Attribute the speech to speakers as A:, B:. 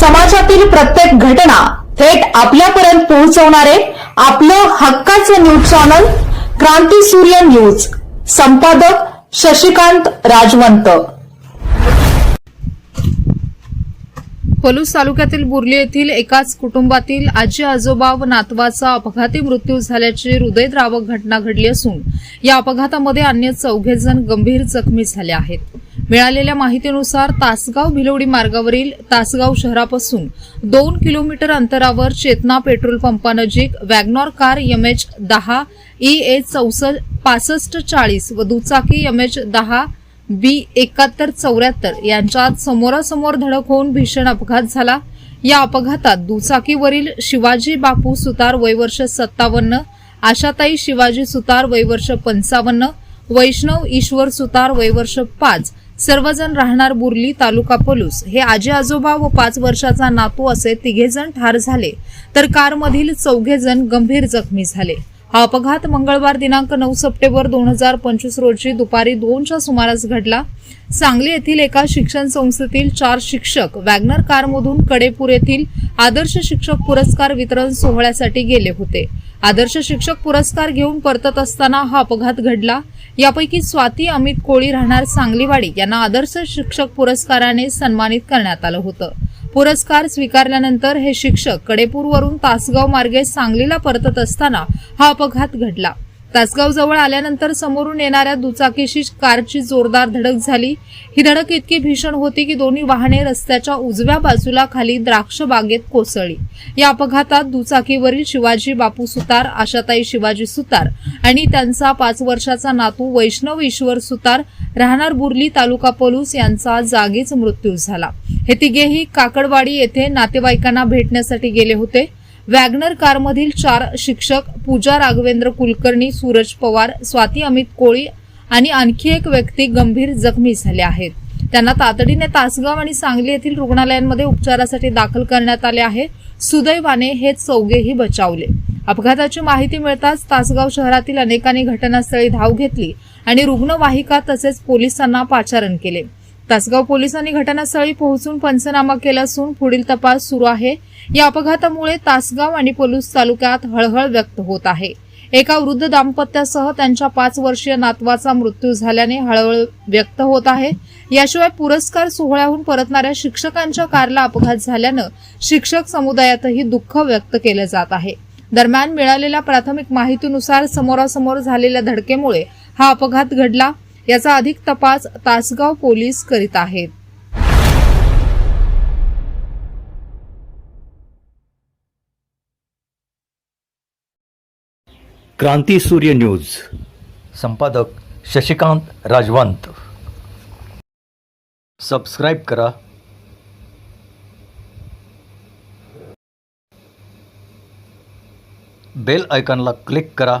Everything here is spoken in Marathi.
A: समाजातील प्रत्येक घटना थेट आपल्यापर्यंत पोहोचवणारे आपलं हक्काचं न्यूज चॅनल क्रांती सूर्य न्यूज. संपादक शशिकांत राजवंत.
B: पलूस तालुक्यातील बुर्ली येथील एकाच कुटुंबातील आजी आजोबा व नातवाचा अपघाती मृत्यू झाल्याची हृदयद्रावक घटना घडली असून या अपघातामध्ये अन्य चौघे जण गंभीर जखमी झाले आहेत. मिळालेल्या माहितीनुसार तासगाव भिलवडी मार्गावरील तासगाव शहरापासून दोन किलोमीटर अंतरावर चेतना पेट्रोल पंपानजीक वॅगनॉर कार एमएच दहा ई ए चौसष्ट पासष्ट चाळीस व दुचाकी एमएच दहा बी एकाहत्तर चौऱ्याहत्तर यांच्यात समोरासमोर धडक होऊन भीषण अपघात झाला. या अपघातात दुचाकीवरील शिवाजी बापू सुतार वयवर्ष सत्तावन्न आशाताई शिवाजी सुतार वयवर्ष पंचावन्न वैष्णव ईश्वर सुतार वयवर्ष पाच सर्वजण राहणार बुर्ली तालुका पलूस. हे आजी आजोबा व पाच वर्षाचा नातू असे तिघेजण ठार झाले तर कारमधील चौघे जण गंभीर जखमी झाले. हा अपघात मंगळवार दिनांक नऊ सप्टेंबर दोन हजार पंचवीस रोजी दुपारी दोनच्या सुमारास घडला. सांगली येथील एका शिक्षण संस्थेतील चार शिक्षक वॅगनर कारमधून कडेपूर येथील आदर्श शिक्षक पुरस्कार वितरण सोहळ्यासाठी गेले होते. आदर्श शिक्षक पुरस्कार घेऊन परतत असताना हा अपघात घडला. यापैकी स्वाती अमित कोळी राहणार सांगलीवाडी यांना आदर्श शिक्षक पुरस्काराने सन्मानित करण्यात आलं होतं. पुरस्कार स्वीकारल्यानंतर हे शिक्षक कडेपूरवरून तासगाव मार्गे सांगलीला परतत असताना हा अपघात घडला. तासगाव जवळ आल्यानंतर समोरून येणाऱ्या दुचाकीशी कारची जोरदार धडक झाली. ही धडक इतकी भीषण होती की दोन्ही वाहने रस्त्याच्या उजव्या बाजूला खाली द्राक्ष बागेत कोसळली. या अपघातात दुचाकीवरील शिवाजी बापू सुतार आशाताई शिवाजी सुतार आणि त्यांचा पाच वर्षाचा नातू वैष्णव ईश्वर सुतार राहणार बुर्ली तालुका पलूस यांचा जागीच मृत्यू झाला. हे तिघेही काकडवाडी येथे नातेवाईकांना भेटण्यासाठी गेले होते. वॅगनर कारमधील चार शिक्षक पूजा राघवेंद्र कुलकर्णी सूरज पवार स्वाती अमित कोळी आणि आणखी एक व्यक्ती गंभीर जखमी झाले आहेत. त्यांना तातडीने तासगाव आणि सांगली येथील रुग्णालयांमध्ये उपचारासाठी दाखल करण्यात आले आहे. सुदैवाने हे चौघेही बचावले. अपघाताची माहिती मिळताच तासगाव शहरातील अनेकांनी घटनास्थळी धाव घेतली आणि रुग्णवाहिका तसेच पोलिसांना पाचारण केले. तासगाव पोलिसांनी घटनास्थळी पोहोचून पंचनामा केला असून पुढील तपास सुरू आहे. या अपघातामुळे तासगाव आणि पोलीस तालुक्यात हळहळ व्यक्त होत आहे. एका वृद्ध दाम्पत्यासह त्यांच्या पाच वर्षीय नातवाचा मृत्यू झाल्याने हळहळ व्यक्त होत आहे. याशिवाय पुरस्कार सोहळ्याहून परतणाऱ्या शिक्षकांच्या कारला अपघात झाल्यानं शिक्षक समुदायातही दुःख व्यक्त केलं जात आहे. दरम्यान मिळालेल्या प्राथमिक माहितीनुसार समोरासमोर झालेल्या धडकेमुळे हा अपघात घडला. याचा अधिक तपास तासगाव पोलीस करीत आहेत.
C: क्रांती सूर्य न्यूज. संपादक शशिकांत राजवंत. सबस्क्राईब करा. बेल आयकॉनला क्लिक करा.